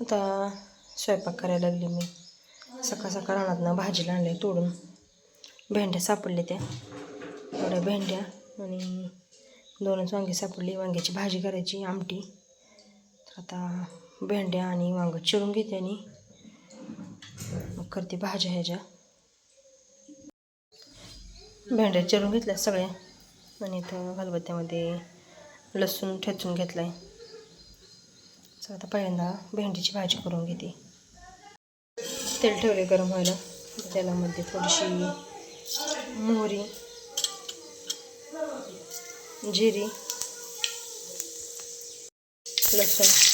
आता स्वयंपाक करायला लागली मी. सकाळ सकाळ रानातनं भाजीला आणले तोडून. भेंड्या सापडले त्या. एवढ्या भेंड्या आणि दोनच वांगी सापडली. वांग्याची भाजी करायची आमटी. आता भेंड्या आणि वांग चिरून घेते आणि मग करते भाज्या ह्याच्या. भेंड्या चिरून घेतल्या सगळ्या. आणि इथं खलबत्त्यामध्ये लसूण ठेचून घेतला आहे आता पहिल्यांदा भेंडीची भाजी करून घेते. तेल ठेवले गरम व्हायला. तेलामध्ये थोडीशी मोहरी जिरी लसूण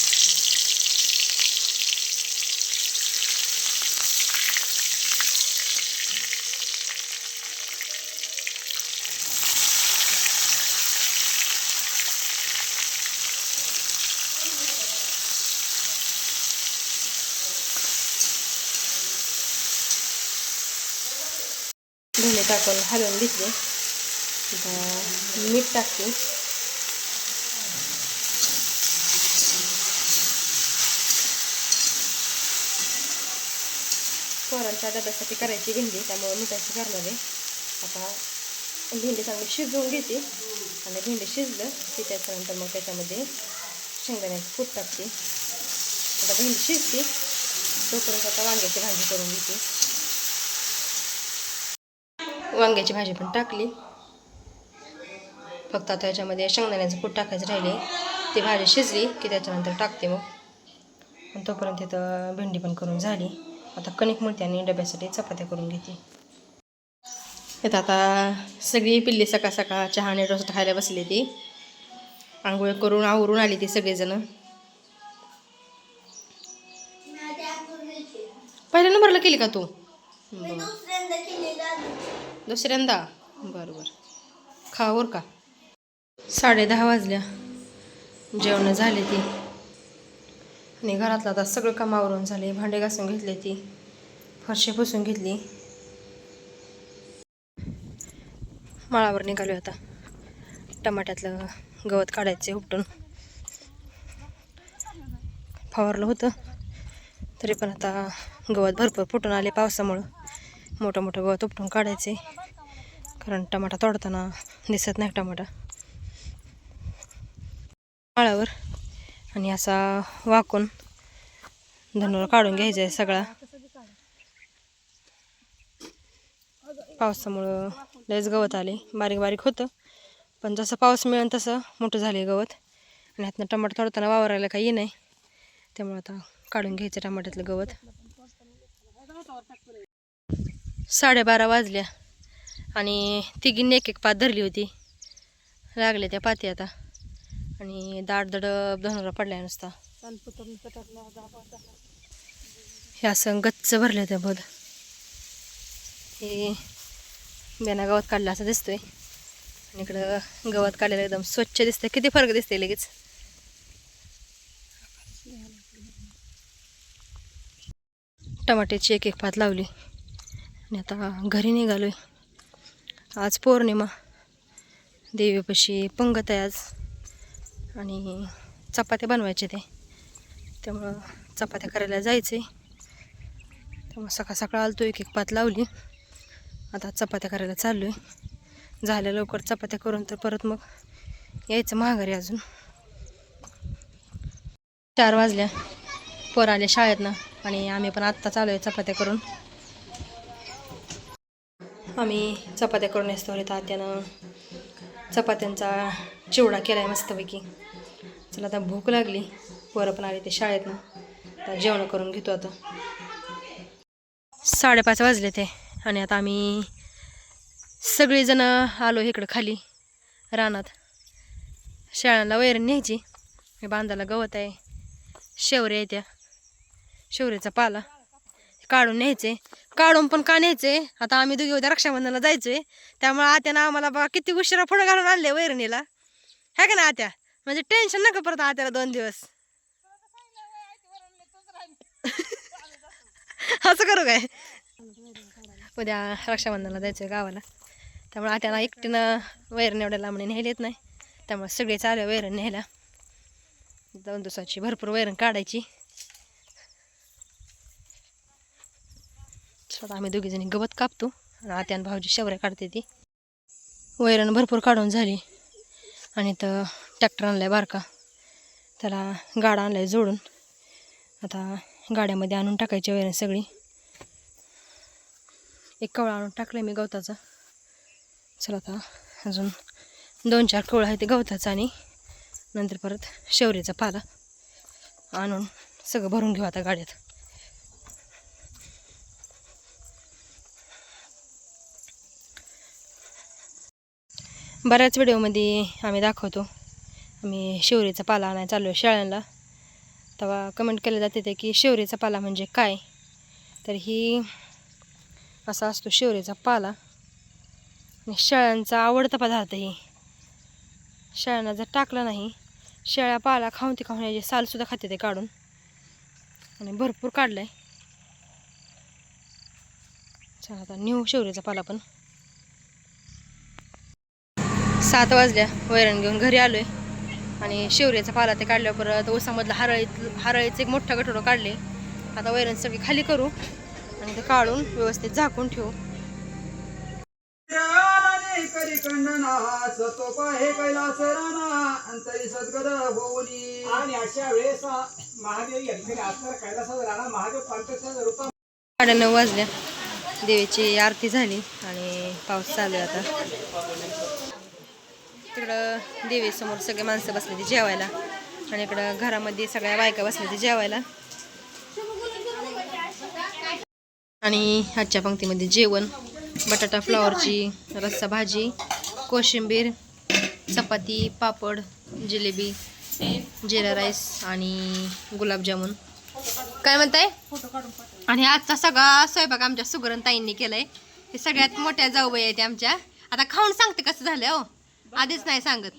धने टाकून हलवून घेतले. आता मीठ टाकते. पोरांच्या डब्यासाठी करायची भेंडी त्यामुळे मिठाची करणार आहे. आता भेंडी चांगली शिजवून घेते. आणि भेंडी शिजलं की त्याच्यानंतर मग त्याच्यामध्ये शेंगदाण्याचं कूट टाकते. आता भेंडी शिजते. तोपर्यंत आता वांग्याची भाजी करून घेते. वांग्याची भाजी पण टाकली. फक्त आता याच्यामध्ये शेंगदाण्याचं कूट टाकायचं राहिले. ती भाजी शिजली की त्याच्यानंतर टाकते मग. आणि तोपर्यंत तिथं भेंडी पण करून झाली. आता कणिक मळते आणि डब्यासाठी चपात्या करून घेते. इथं आता सगळी पिल्ली सकाळ सकाळ चहा आणि रोस्ट खायला बसली ती. आंघोळ करून आवरून आली ती सगळेजण. पहिल्या नंबरला केली का तू? बरं दुसऱ्यांदा. बरं बरं खावर का? साडे दहा वाजल्या. जेवणं झाले ती. आणि घरातलं आता सगळं कामावरून झाले. भांडे घासून घेतले ती. फरशी पुसून घेतली. माळावर निघालो आता. टमाट्यातलं गवत काढायचे उपटून. फवारलं होतं. तरी पण आता गवत भरपूर फुटून आले पावसामुळं. मोठं मोठं गवत उपटून काढायचे. कारण टमाटा तोडताना दिसत नाही टमाटा. माळावर आणि असा वाकून धनुर काढून घ्यायचा आहे सगळा. पावसामुळं लयच गवत आले. बारीक बारीक होतं. पण जसं पाऊस मिळेल तसं मोठं झाले गवत. आणि ह्यातनं टमाटर तोडताना वावरायला काही नाही. त्यामुळं आता काढून घ्यायचं टमाट्यातलं गवत. साडेबारा वाजल्या. आणि तिघींनी एक एक पात धरली होती. लागले त्या पाती आता. आणि दाडदड दडप धनुरा पडल्या नुसता. ह्या असं गच्च भरले त्या बद हे बेना गवत काढलं असं दिसतोय. आणि इकडं गवत काढलेलं एकदम स्वच्छ दिसतंय. किती फरक दिसतंय लगेच. टमाट्याची एक एक पात लावली. आणि आता घरी निघालो आहे आज पौर्णिमा. देवीपाशी पंगत आहे आज. आणि चपात्या बनवायचे ते. त्यामुळं चपात्या करायला जायचे त्यामुळं सकाळ सकाळ आलतो एक एक पात लावली. आता चपात्या करायला चाललो आहे झाल्या लवकर चपात्या करून तर परत मग यायचं महागारी अजून. चार वाजल्या. पोर आले शाळेतनं. आणि आम्ही पण आत्ता चालू आहे चपात्या करून. आम्ही चपात्या करून असतो रे तात्यानं चपात्यांचा चिवडा केला आहे मस्तपैकी. चला आता भूक लागली. पोरं पण आली ते शाळेतनं. आता जेवण करून घेतो आता. साडेपाच वाजले ते आणि आता आम्ही सगळेजण आलो इकडं खाली रानात. शाळांना वैरण न्यायची. बांधायला बांधाला गवत आहे शेवरे आहे त्या. शेवरेचा पाला. काढून न्यायचे. काढून पण का न्यायचे? आता आम्ही दोघे उद्या रक्षाबंधनाला जायचोय. त्यामुळे आत्यानं आम्हाला बा किती उशिरा पुढे घालून आणले वैरणीला. है का ना आत्या? म्हणजे टेन्शन नका परत आत्याला दोन दिवस. असं करू काय? उद्या रक्षाबंधनाला आहे गावाला. त्यामुळे आत्याला एकटीनं वैरण एवढ्या लांबणी न्यायला नाही. त्यामुळे सगळे चालू वैरण न्यायला. दोन दिवसाची भरपूर वैरण काढायची. स्वतः आम्ही दोघीजणी गवत कापतो आणि आत्यान भाऊजी शेवऱ्या काढते ती. वैरण भरपूर काढून झाली. आणि तर ट्रॅक्टर आणलाय बारका. त्याला गाडा आणलाय जोडून. आता गाड्यामध्ये आणून टाकायची वैरण सगळी. एक कवळा आणून टाकलं मी गवताचा. चला आता अजून दोन चार कवळा आहे ते गवताचा आणि नंतर परत शेवरीचा पाला आणून सगळं भरून घेऊ आता गाड्यात. बऱ्याच व्हिडिओमध्ये आम्ही दाखवतो. आम्ही शेवरीचा पाला आणायला चाललो आहे शेळ्यांना तेव्हा कमेंट केले जाते ते की शेवरीचा पाला म्हणजे काय? तर ही असा असतो शेवरीचा पाला. आणि शेळ्यांचा आवडता पदार्थ ही. शेळ्यांना जर टाकला नाही शेळ्या पाला खाऊन ते खाऊन याचे सालसुद्धा खाते ते काढून. आणि भरपूर काढलं आहे चला आता नेऊ शेवरीचा पाला पण. सात वाजल्या वैरण घेऊन घरी आलोय. आणि शेवऱ्याचा पाला ते काढल्यावर परत ओसामधलं हरळीत हरळीचं एक मोठा गठोडं काढले. आता वैरण सगळी खाली करू आणि ते काढून व्यवस्थित झाकून ठेवू. आणि अशा वेळेस महादेव या ठिकाणी असणारा कैलासाचा राणा महादेव साडे नऊ वाजल्या. देवीची आरती झाली आणि पाऊस चालू आहे आता. तिकडं देवीसमोर सगळे माणसं बसले ते जेवायला. आणि इकडं घरामध्ये सगळ्या बायका बसल्या ते जेवायला. आणि आजच्या पंक्तीमध्ये जेवण. बटाटा फ्लॉवरची रस्सा भाजी कोशिंबीर चपाती पापड जिलेबी जिरा राईस आणि गुलाबजामुन. काय म्हणताय? आणि आजचा सगळा स्वयंपाक आमच्या सुगरण ताईंनी केलाय. हे सगळ्यात मोठ्या जाऊबाई आहेत आमच्या. आता खाऊन सांगते कसं झालं हो. आधीच नाही सांगत.